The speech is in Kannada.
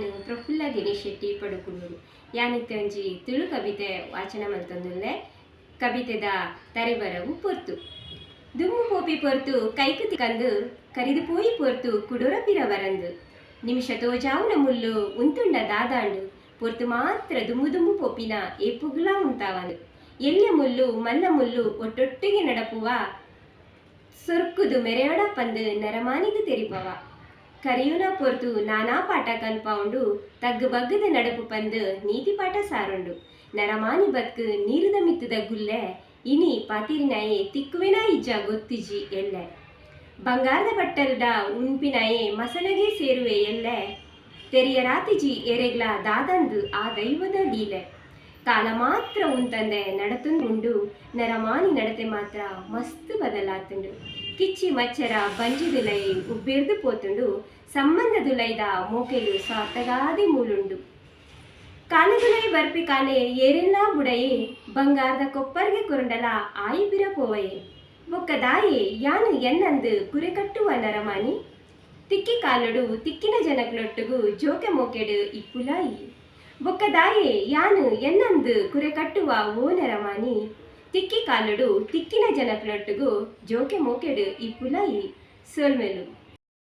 ನಾನು ಪ್ರಫುಲ್ಲ ದಿನೇಶ್ ಶೆಟ್ಟಿ ಪಡುಕುಳೂರು ಯಾನಿತ್ತೆ ಒಂಜಿ ತುಳು ಕವಿತೆ ವಾಚನ ಮಂತೊಂದುಲ್ಲೆ ಕವಿತೆದ ತರೆಬರವು ಪೊರ್ತು. ದುಮ್ಮು ಪೋಪಿ ಪೊರ್ತು, ಕೈಕುತಿ ಕಂದು. ಕರಿದು ಪೋಯಿ ಪೊರ್ತು, ಕುಡುರ ಪಿರವರಂದು. ನಿಮಿಷ ತೋಜಾವುನ ಮುಲ್ಲು, ಉಂತುಂಡ ದಾದಾಂಡು. ಪೊರ್ತು ಮಾತ್ರ ದುಮ್ಮು ದುಮ್ಮು ಪೋಪಿನ ಏಪುಗುಲ ಉಂತಾವಂದು ಎಲ್ಲ ಮುಲ್ಲು, ಮಲ್ಲ ಮುಲ್ಲು ಒಟ್ಟೊಟ್ಟಿಗೆ ನಡಪುವ. ಸೊರ್ಕುದು ಮೆರೆಯಡ ಪಂದು ನರಮಾನಿದು ತೆರಿಪವ. ಕರಿಯುನ ಪೊರ್ತು ನಾನಾ ಪಾಠ ಕಲ್ಪೌಂಡು, ತಗ್ಗು ಬಗ್ಗದ ನಡಪು ಪಂದ್ ನೀತಿ ಪಾಟ ಸಾರುಂಡು. ನರಮಾನಿ ಬತ್ಕು ನೀರುದ ಮಿತ್ತುದ ಗುಲ್ಲೆ, ಇನಿ ಪಾತಿರಿನಾಯೆ ತಿಕ್ಕುವೆನ ಇಜ್ಜ ಗೊತ್ತಿಜಿ ಎಲ್ಲೆ. ಬಂಗಾರದ ಬಟ್ಟಲ್ದ ಉಂಪಿನಾಯೆ ಮಸನಗೆ ಸೇರುವೆ ಎಲ್ಲೆ. ತೆರಿಯ ರಾತಿಜಿ ಎರೆಗ್ಲ ದಾದಂದು ಆ ದೈವದ ಲೀಲೆ. ಕಾಲ ಮಾತ್ರ ಉಂತಂದೆ ನಡತುಂಡು ನರಮಾನಿ ನಡತೆ ಮಾತ್ರ ಮಸ್ತ್ ಬದಲಾತುಂಡು. ಮಚ್ಚರ ಬಂಜಿದುಲೈ ಉಬ್ಬಿರ್ದು ಪೋತುಂಡು ಸಂಬಂಧದುಲೈದ ಮೋಕೆಲು ಸ್ವಾರ್ಥಗಾದಿ ಮೂಲುಂಡು. ಕಾಲದುಲೈ ಬರ್ಪಿ ಕಾಲೆ ಏರೆಲ್ಲ ಬುಡಯೇ, ಬಂಗಾರದ ಕೊಪ್ಪರ್ಗೆ ಕುರುಂಡಲ ಆಯಿ ಬಿರ ಪೋವಯೇ. ಬೊಕ್ಕ ದಾಯೆ ಯಾನು ಎನ್ನಂದು ಕುರೆ ಕಟ್ಟುವ ನರಮಾನಿ. ತಿಕ್ಕಿ ಕಾಲುಡು ತಿಕ್ಕಿನ ಜನಗಳೊಟ್ಟುಗು ಜೋಕೆ ಮೋಕೆಡು ಇಪ್ಪುಲಾಯಿ. ಒಕ್ಕ ದಾಯೆ ಯಾನು ಎನ್ನಂದು ಕುರೆ ಕಟ್ಟುವ ಓ ನರಮಾನಿ. ತಿಕ್ಕಿ ಕಾಲುಡು ತಿಕ್ಕಿನ ಜನಕ್ಲೊಟ್ಟುಗು ಜೋಕೆ ಮೋಕೆಡು ಇಪ್ಪುಲಾಯಿ ಸೋಲ್ಮೆಲು.